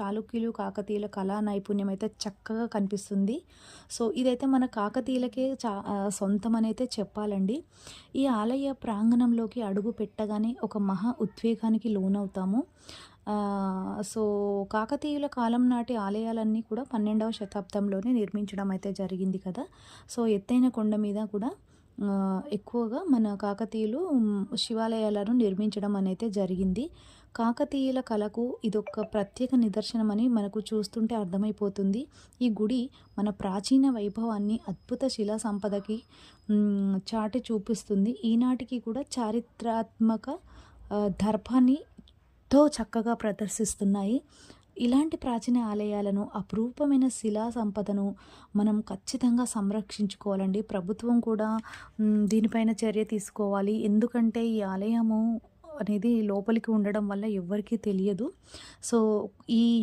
చాళుక్యులు కాకతీయుల కళా నైపుణ్యం అయితే చక్కగా కనిపిస్తుంది. సో ఇదైతే మన కాకతీయులకే చా సొంతం అనైతే చెప్పాలండి. ఈ ఆలయ ప్రాంగణంలోకి అడుగు పెట్టగానే ఒక మహా ఉద్వేగానికి లోనవుతాము. సో కాకతీయుల కాలం నాటి ఆలయాలన్నీ కూడా పన్నెండవ శతాబ్దంలోనే నిర్మించడం అయితే జరిగింది కదా. సో ఎత్తైన కొండ మీద కూడా ఎక్కువగా మన కాకతీయులు శివాలయాలను నిర్మించడం అనేది జరిగింది. కాకతీయుల కళకు ఇదొక ప్రత్యేక నిదర్శనమని మనకు చూస్తుంటే అర్థమైపోతుంది. ఈ గుడి మన ప్రాచీన వైభవాన్ని అద్భుత శిలా సంపదకి చాటి చూపిస్తుంది. ఈనాటికి కూడా చారిత్రాత్మక దర్భాన్ని దర్పాన్ని తో చక్కగా ప్రదర్శిస్తున్నాయి. ఇలాంటి ప్రాచీన ఆలయాలను అపురూపమైన శిలా సంపదను మనం ఖచ్చితంగా సంరక్షించుకోవాలండి. ప్రభుత్వం కూడా దీనిపైన చర్య తీసుకోవాలి. ఎందుకంటే ఈ ఆలయము అనేది లోపలికి ఉండడం వల్ల ఎవ్వరికీ తెలియదు. సో ఈ